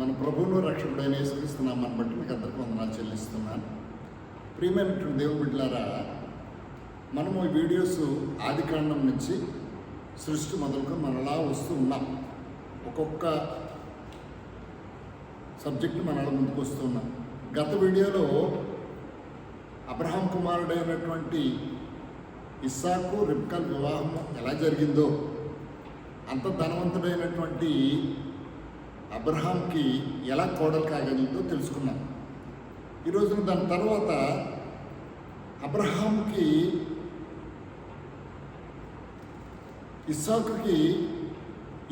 మన ప్రభువును రక్షకుడైన యేసుక్రీస్తున్నామని బట్టి మీకు అందరికీ వందనాలు చెల్లిస్తున్నాను. ప్రియమైనటువంటి దేవుని బిడ్డలారా మనము ఈ వీడియోస్ ఆది కాండం నుంచి సృష్టి మొదలుకు మనలా వస్తూ ఉన్నాం. ఒక్కొక్క సబ్జెక్ట్ మనలా ముందుకు వస్తూ ఉన్నాం. గత వీడియోలో అబ్రహాం కుమారుడైనటువంటి ఇస్సాకు రిబ్కల్ వివాహం ఎలా జరిగిందో అంత ధనవంతుడైనటువంటి అబ్రహాంకి ఎలా కోడలు కాగలిగిందో తెలుసుకున్నాం. ఈరోజు దాని తర్వాత అబ్రహాంకి ఇస్సాకుకి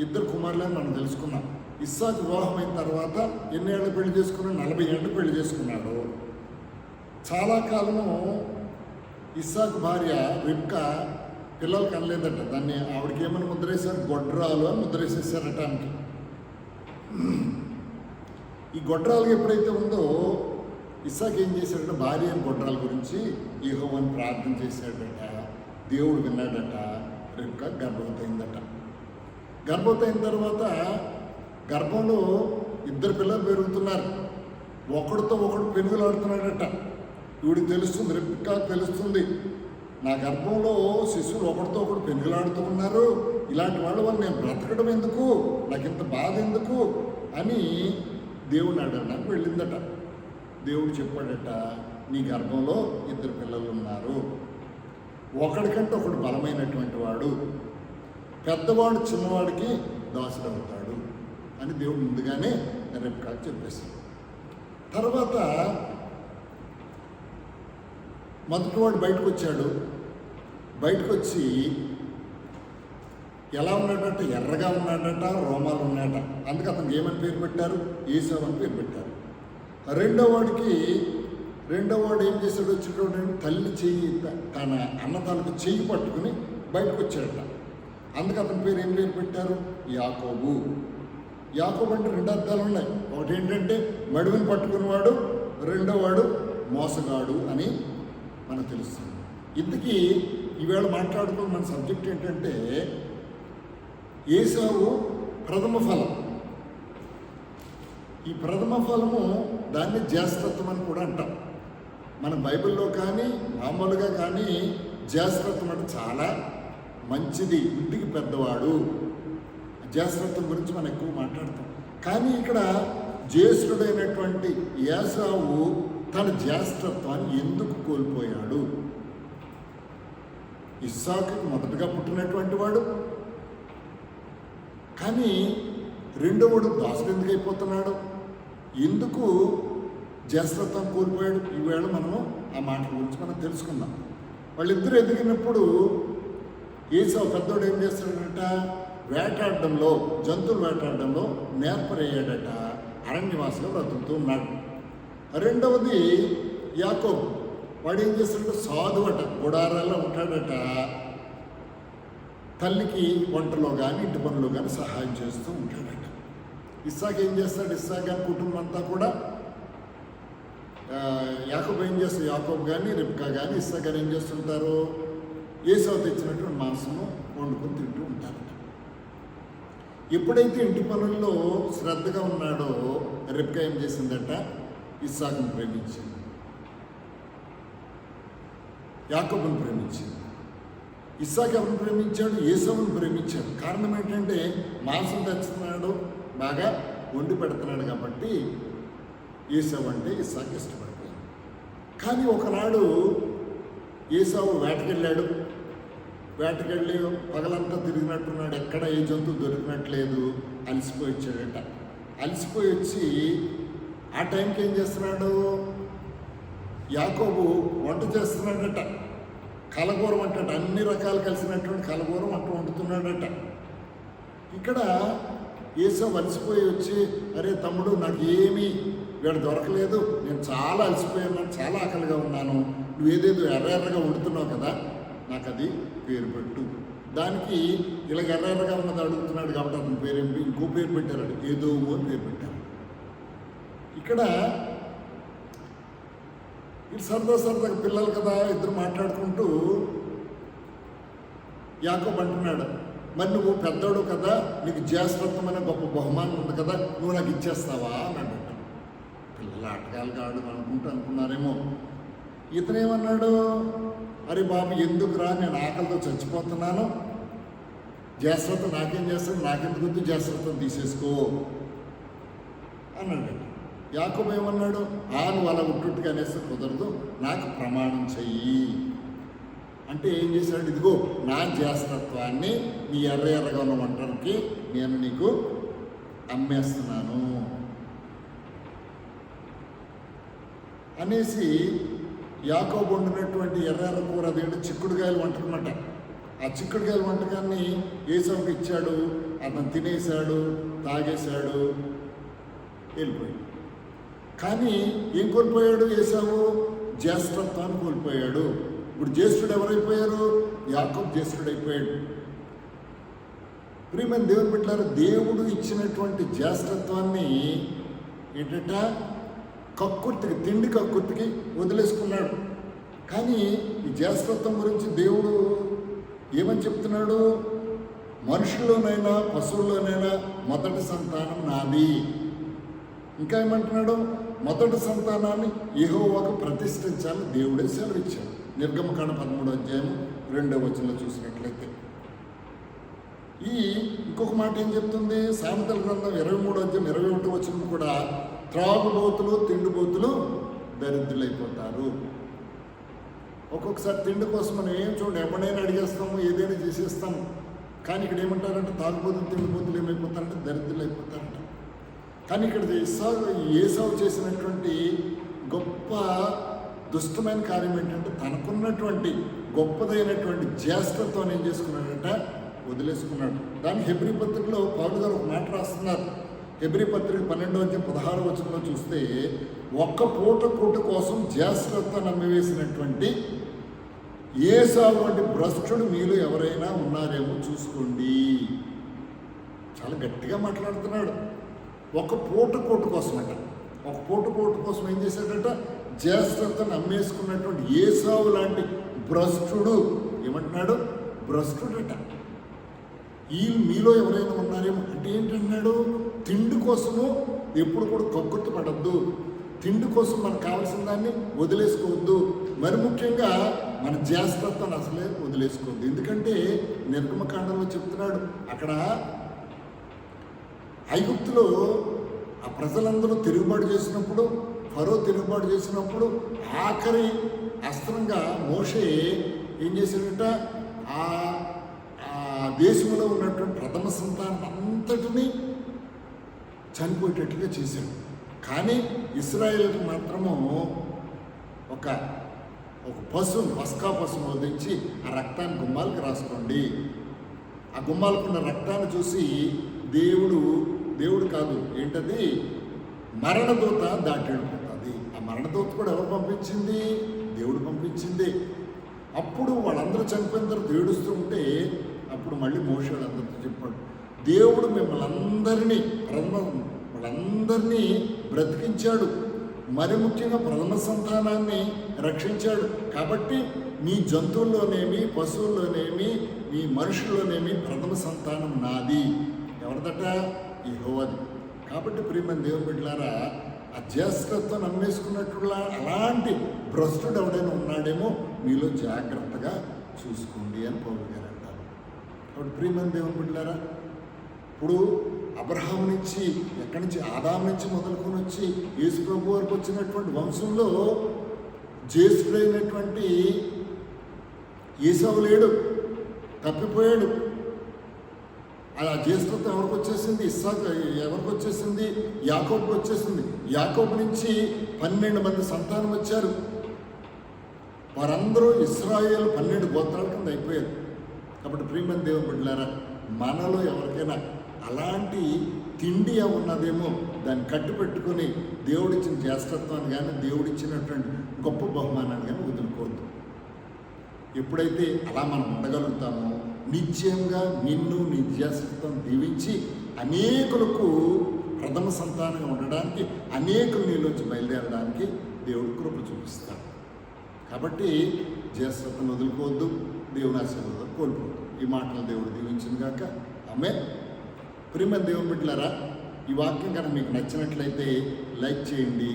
ఇద్దరు కుమారులని మనం తెలుసుకున్నాం. ఇస్సాకు వివాహం అయిన తర్వాత ఎన్ని ఏళ్ళు పెళ్ళి చేసుకున్నాడు? నలభై ఏళ్ళు పెళ్ళి చేసుకున్నాడు. చాలా కాలము ఇస్సాకు భార్య రిప్క పిల్లలు కనలేదట దాన్ని ఆవిడకి ఏమని ముద్రేశారు? గొడ్రాలు అని ముద్రేసేసారట ఆమెకి. ఈ గొడ్రాలు ఎప్పుడైతే ఉందో ఇస్సాక్ ఏం చేశాడంటే భార్య అని గొడ్రాల గురించి యహోవాన్ని ప్రార్థన చేశాడట దేవుడు విన్నాడట రిబ్క గర్భవతయిందట. గర్భవతయిన తర్వాత గర్భంలో ఇద్దరు పిల్లలు పెరుగుతున్నారు. ఒకడితో ఒకడు పెనుగులాడుతున్నాడట. ఈవిడికి తెలుస్తుంది రిబ్కా తెలుస్తుంది. నా గర్భంలో శిశువులు ఒకరితో ఒకడు పెనుగులాడుతూ ఉన్నారు. ఇలాంటి వాళ్ళ వల్ల నేను బ్రతకడం ఎందుకు? నాకు ఇంత బాధ ఎందుకు? అని దేవుని అడగడానికి వెళ్ళిందట. దేవుడు చెప్పాడట నీ గర్భంలో ఇద్దరు పిల్లలు ఉన్నారు. ఒకడికంటే ఒకడు బలమైనటువంటి వాడు. పెద్దవాడు చిన్నవాడికి దాసుడవుతాడు. అని దేవుడు ముందుగానే రెప్కాకు చెప్పేశాడు తర్వాత మొదటివాడు బయటకు వచ్చాడు బయటకు వచ్చి ఎలా ఉన్నాడట? ఎర్రగా ఉన్నాడట రోమాలు ఉన్నాడట అందుకే అతనికి ఏమని పేరు పెట్టారు? ఈశావు అని పేరు పెట్టారు. రెండో వాడికి రెండో వాడు ఏం చేశాడు? వచ్చేటప్పుడు తల్లి చెయ్యి తన అన్న తనకు చెయ్యి పట్టుకుని బయటకు వచ్చాడట అందుకే అతని పేరు ఏం పేరు పెట్టారు? యాకోబు. యాకోబు అంటే రెండు అర్థాలు ఉన్నాయి. ఒకటి ఏంటంటే మడుగుని పట్టుకున్నవాడు రెండో వాడు మోసగాడు అని మనకు తెలుస్తుంది. ఇంతకీ ఈవేళ మాట్లాడుకున్న మన సబ్జెక్ట్ ఏంటంటే ఏసావు ప్రథమ ఫలం. ఈ ప్రథమ ఫలము దాన్ని జ్యాస్తత్వం అని కూడా అంటాం. మన బైబిల్లో కానీ మామూలుగా కానీ జ్యాస్తత్వం అంటే చాలా మంచిది ఇంటికి పెద్దవాడు. జ్యాస్తత్వం గురించి మనం ఎక్కువ మాట్లాడతాం. కానీ ఇక్కడ జ్యేష్ఠుడైనటువంటి ఏసావు తన జ్యేష్ఠత్వాన్ని ఎందుకు కోల్పోయాడు? ఇస్సాకు మొదటగా పుట్టినటువంటి వాడు. కానీ రెండవడు దాసుడు ఎందుకు అయిపోతున్నాడు? ఎందుకు జ్యేష్ఠత్వం కోల్పోయాడు? ఈవేళ మనము ఆ మాట గురించి మనం తెలుసుకుందాం. వాళ్ళిద్దరు ఎదిగినప్పుడు ఏసావు పెద్దోడు ఏం చేస్తాడంట? వేటాడడంలో జంతువులు వేటాడడంలో నేర్పరయ్యాడట అరణ్యవాసంలో బ్రతుకుతూ ఉన్నాడు. రెండవది యాకోబు. వాడు ఏం చేస్తాడు సాధు అట గుడారాల్లో ఉంటాడట. తల్లికి వంటలో కానీ ఇంటి పనులు కానీ సహాయం చేస్తూ ఉంటాడట. ఇస్సాక్ ఏం చేస్తాడు? ఇస్సాక్ గారి కుటుంబం అంతా కూడా ఆ, ఏం చేస్తాడు? యాకోబ్ కానీ రిబ్కా కానీ ఇస్సాక్ గారు ఏం చేస్తుంటారు? ఏసవ తెచ్చినటువంటి మాంసము వండుకొని తింటూ ఉంటారట ఎప్పుడైతే ఇంటి పనుల్లో శ్రద్ధగా ఉన్నాడో రిబ్కా ఏం చేసిందట? ఇస్సాకును ప్రేమించింది. యాకోబును ప్రేమించింది. ఇస్సాక్ ఎవరిని ప్రేమించాడు? ఏసవును ప్రేమించాడు. కారణం ఏంటంటే మాంసం తెచ్చుతున్నాడు బాగా వండి పెడుతున్నాడు కాబట్టి ఏసవ్ అంటే ఇస్సాక్ ఇష్టపడిపోయింది కానీ ఒకనాడు ఏసావు వేటకెళ్ళాడు. వేటకెళ్ళి పగలంతా తిరిగినట్టున్నాడు. ఎక్కడ ఏ జంతువు దొరికినట్లేదు. అలసిపోయి వచ్చాడట. అలసిపోయి వచ్చి ఆ టైంకి ఏం చేస్తున్నాడు? యాకోబు వంట చేస్తున్నాడట. కలగూర వంటాడు అన్ని రకాలు కలిసినటువంటి కలగూర వంట వండుతున్నాడట. ఇక్కడ ఏసో అలసిపోయి వచ్చి అరే తమ్ముడు నాకు ఏమీ వీడు దొరకలేదు. నేను చాలా అలసిపోయాను చాలా ఆకలిగా ఉన్నాను. నువ్వు ఏదేదో ఎర్ర ఎర్రగా వండుతున్నావు కదా నాకు అది పేరు పెట్టు. దానికి ఇలా ఎర్ర ఎర్రగా ఉన్నది అడుగుతున్నాడు కాబట్టి అతని పేరేమి ఇంకో పేరు పెట్టారు ఏదో అని పేరు పెట్టారు. ఇక్కడ ఇటు సరదా సరదా పిల్లలు కదా ఇద్దరు మాట్లాడుకుంటూ యాకోబ్ అంటున్నాడు మరి నువ్వు పెద్దోడు కదా నీకు జ్యేష్ఠత్వం అనే గొప్ప బహుమానం ఉంది కదా నువ్వు నాకు ఇచ్చేస్తావా? అని అన్నట్టు పిల్లలు ఆటగాలు కాడు అనుకుంటూ అనుకున్నారేమో. ఇతనేమన్నాడు అరే బాబు ఎందుకురా నేను ఆకలితో చచ్చిపోతున్నాను. జ్యేష్ఠత్వం నాకేం చేస్తాడు నాకెందుకు వద్దు జ్యేష్ఠత్వం తీసేసుకో. అన్నాడు యాకబు ఏమన్నాడు? ఆ నువ్వు అలా ఉట్టుట్టుగా అనేసి కుదరదు నాకు ప్రమాణం చెయ్యి. అంటే ఏం చేశాడు? ఇదిగో నా జ్యేష్ఠత్వాన్ని నీ ఎర్ర ఎర్రగా ఉన్న వంటలకి నేను నీకు అమ్మేస్తున్నాను. అనేసి యాకోబు వండినటువంటి ఎర్ర ఎర్ర కూర అదేంటి చిక్కుడుకాయలు వంటకన్నమాట ఆ చిక్కుడుకాయల వంటకాన్ని ఏసవుకి ఇచ్చాడు అతను తినేశాడు తాగేశాడు వెళ్ళిపోయాడు. కానీ ఏం కోల్పోయాడు ఏసావు? జ్యేష్ఠత్వాన్ని కోల్పోయాడు. ఇప్పుడు జ్యేష్ఠుడు ఎవరైపోయారు? యాకబ్ జ్యేష్ఠుడు అయిపోయాడు ప్రియమైన దేవుని పెట్టారు దేవుడు ఇచ్చినటువంటి జ్యేష్ఠత్వాన్ని ఏంటంట? కక్కుర్తికి తిండి కక్కుర్తికి వదిలేసుకున్నాడు. కానీ ఈ జ్యేష్ఠత్వం గురించి దేవుడు ఏమని చెప్తున్నాడు? మనుషుల్లోనైనా పశువుల్లోనైనా మొదటి సంతానం నాది. ఇంకా ఏమంటున్నాడు? మొదటి సంతానాన్ని యెహోవాకు ప్రతిష్ఠించాలని దేవుడే సెలవిచ్చాడు. నిర్గమకాండ పదమూడు అధ్యాయం రెండవ వచనంలో చూసినట్లయితే. ఈ ఇంకొక మాట ఏం చెప్తుంది? సామెతల గ్రంథం ఇరవై మూడు అధ్యాయం ఇరవై ఒకటి వచనం కూడా త్రాగుబోతులు తిండిబోతులు దరిద్రులైపోతారు. ఒక్కొక్కసారి తిండి కోసం మనం ఏం చూడండి ఎవరైనా అడిగేస్తాము ఏదైనా చేసేస్తాము. కానీ ఇక్కడ ఏమంటారంటే తాగుబోతులు తిండిబోతులు ఏమైపోతారంటే దరిద్రులు అయిపోతారంట కానీ ఇక్కడ ఇసావు ఏసావు చేసినటువంటి గొప్ప దుష్టమైన కార్యం ఏంటంటే తనకున్నటువంటి గొప్పదైనటువంటి జ్యేష్ఠత్వాన్ని ఏం చేసుకున్నాడంట? వదిలేసుకున్నాడు. దాని హెబ్రి పత్రికలో పౌలు గారు ఒక మాట రాస్తున్నారు. హెబ్రి పత్రిక పన్నెండో వచ్చి పదహారు వచనంలో చూస్తే ఒక్క పూట పూట కోసం జ్యేష్ఠత్వాన్ని నమ్మివేసినటువంటి ఏసావు వంటి భ్రష్టుడు మీలో ఎవరైనా ఉన్నారేమో చూసుకోండి. చాలా గట్టిగా మాట్లాడుతున్నాడు. ఒక పూట కోటు కోసం అంట ఒక పూట కోటు కోసం ఏం చేశాడట? జ్యేష్ఠతను అమ్మేసుకున్నటువంటి ఏసావు లాంటి భ్రష్టుడు ఏమంటున్నాడు? భ్రష్టుడట. ఈ మీలో ఎవరైనా ఉన్నారేమో అంటే ఏంటన్నాడు? తిండి కోసము ఎప్పుడు కూడా కక్కుర్తి పడద్దు. తిండి కోసం మనకు కావాల్సిన దాన్ని వదిలేసుకోవద్దు. మరి ముఖ్యంగా మన జ్యేష్ఠత్వాన్ని అసలే వదిలేసుకోవద్దు. ఎందుకంటే నిర్గమకాండంలో చెప్తున్నాడు అక్కడ ఐగుప్తులో ఆ ప్రజలందరూ తిరుగుబాటు చేసినప్పుడు ఫరో తిరుగుబాటు చేసినప్పుడు ఆఖరి అస్త్రంగా మోషే ఏం చేశాడంట? ఆ ఆ దేశంలో ఉన్నటువంటి ప్రథమ సంతానం అంతటిని చనిపోయేటట్టుగా చేశాడు. కానీ ఇస్రాయేల్కి మాత్రము ఒక ఒక పశువుని పస్కా పశువుని వదిలించి ఆ రక్తాన్ని గుమ్మాలకు రాసుకోండి. ఆ గుమ్మాలకున్న రక్తాన్ని చూసి దేవుడు దేవుడు కాదు. ఏంటది? మరణదూత దాటెళ్ళిపోతుంది ఆ మరణదూత కూడా ఎవరు పంపించింది? దేవుడు పంపించింది. అప్పుడు వాళ్ళందరూ చనిపోయిన తర్వాత ఏడుస్తూ ఉంటే అప్పుడు మళ్ళీ మోసాడు అందరితో చెప్పాడు దేవుడు మిమ్మల్ని అందరినీ ప్రథమ వాళ్ళందరినీ బ్రతికించాడు. మరి ముఖ్యంగా ప్రథమ సంతానాన్ని రక్షించాడు. కాబట్టి మీ జంతువుల్లోనేమి పశువుల్లోనేమి మీ మనుషుల్లోనేమి ప్రథమ సంతానం నాది. ఎవరిదట? ఈ హోవది కాబట్టి ప్రియమైన దేవుని బిడ్డలారా ఆ జ్యేష్ఠత్వం నమ్మేసుకున్నట్టులా అలాంటి భ్రష్టుడు ఎవడైనా ఉన్నాడేమో మీలో జాగ్రత్తగా చూసుకోండి అని పౌరు గారు అంటారు. కాబట్టి ప్రియమైన దేవుని బిడ్డలారా ఇప్పుడు అబ్రహాం నుంచి ఎక్కడి నుంచి ఆదాం నుంచి మొదలుకొని వచ్చి యేసు ప్రభు వరకు వచ్చినటువంటి వంశంలో జ్యేష్ఠుడైనటువంటి ఏసావు లేడు తప్పిపోయాడు. ఆ జ్యేష్ఠత్వం ఎవరికి వచ్చేసింది? ఇస్సాక్ ఎవరికి వచ్చేసింది? యాకోబుకి వచ్చేసింది. యాకోబు నుంచి పన్నెండు మంది సంతానం వచ్చారు. వారందరూ ఇస్రాయేల్ పన్నెండు గోత్రాల కింద అయిపోయారు. కాబట్టి ప్రియమని దేవుని బిడ్డలారా మనలో ఎవరికైనా అలాంటి తిండి ఉన్నదేమో దాన్ని కట్టు పెట్టుకొని దేవుడిచ్చిన జ్యేష్ఠత్వాన్ని కానీ దేవుడిచ్చినటువంటి గొప్ప బహుమానాన్ని కానీ వదులుకోవద్దు. ఎప్పుడైతే అలా మనం ఉండగలుగుతామో నిశ్చయంగా నిన్ను నీ జీవితం దీవించి అనేకులకు ప్రథమ సంతానంగా ఉండడానికి అనేకులు నీలోంచి బయలుదేరడానికి దేవుడు కృప చూపిస్తాడు. కాబట్టి జ్యేష్ఠత్వం వదులుకోవద్దు దేవుని ఆశీర్వాదం కోల్పోవద్దు. ఈ మాటలు దేవుడు దీవించింది కాక ఆమె ప్రియమైన దేవుని బిడ్డలారా ఈ వాక్యం కనుక మీకు నచ్చినట్లయితే లైక్ చేయండి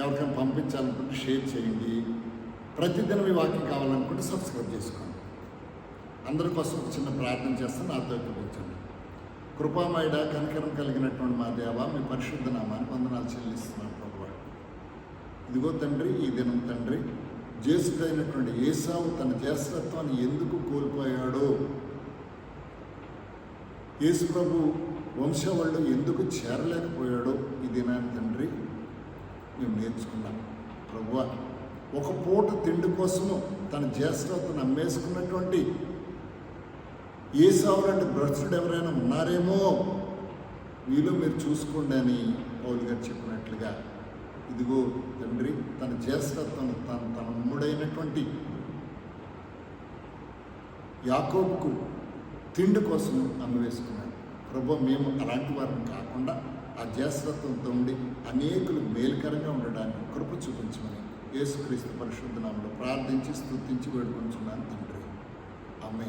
ఎవరికైనా పంపించాలనుకుంటే షేర్ చేయండి. ప్రతిదినం ఈ వాక్యం కావాలనుకుంటే సబ్స్క్రైబ్ చేసుకోండి. అందరి కోసం ఒక చిన్న ప్రార్థన చేస్తాను నాతో కూర్చోండి. కృపామయుడ కనికరం కలిగినటువంటి మా దేవ మీ పరిశుద్ధ నామాన్ని వందనాలు చెల్లిస్తున్నాను ప్రభు ఇదిగో తండ్రి ఈ దినం తండ్రి జేసుకైనటువంటి ఏసావు తన జ్యేష్ఠత్వాన్ని ఎందుకు కోల్పోయాడో? యేసు ప్రభు వంశవాళ్ళు ఎందుకు చేరలేకపోయాడో ఈ దినాన్ని తండ్రి మేము నేర్చుకున్నాం. ప్రభువ ఒక పూట తిండి కోసము తన జ్యేష్ఠతను అమ్మేసుకున్నటువంటి ఏసావు లాంటి భ్రష్టుడు ఎవరైనా ఉన్నారేమో? వీళ్ళు మీరు చూసుకోండి అని పౌలు గారు చెప్పినట్లుగా ఇదిగో తండ్రి తన జ్యేష్ఠత్వం తన తన యాకోబుకు తిండి కోసం అమ్మివేసుకున్నాడు. ప్రభు మేము అలాంటి వారిని కాకుండా ఆ జ్యేష్ఠత్వంతో ఉండి అనేకులు మేలుకరంగా ఉండడానికి కృప చూపించమని యేసుక్రీస్తు పరిశుద్ధ నామంలో ప్రార్థించి స్థుతించి వేడుకుంటున్నాను తండ్రి. ఆమె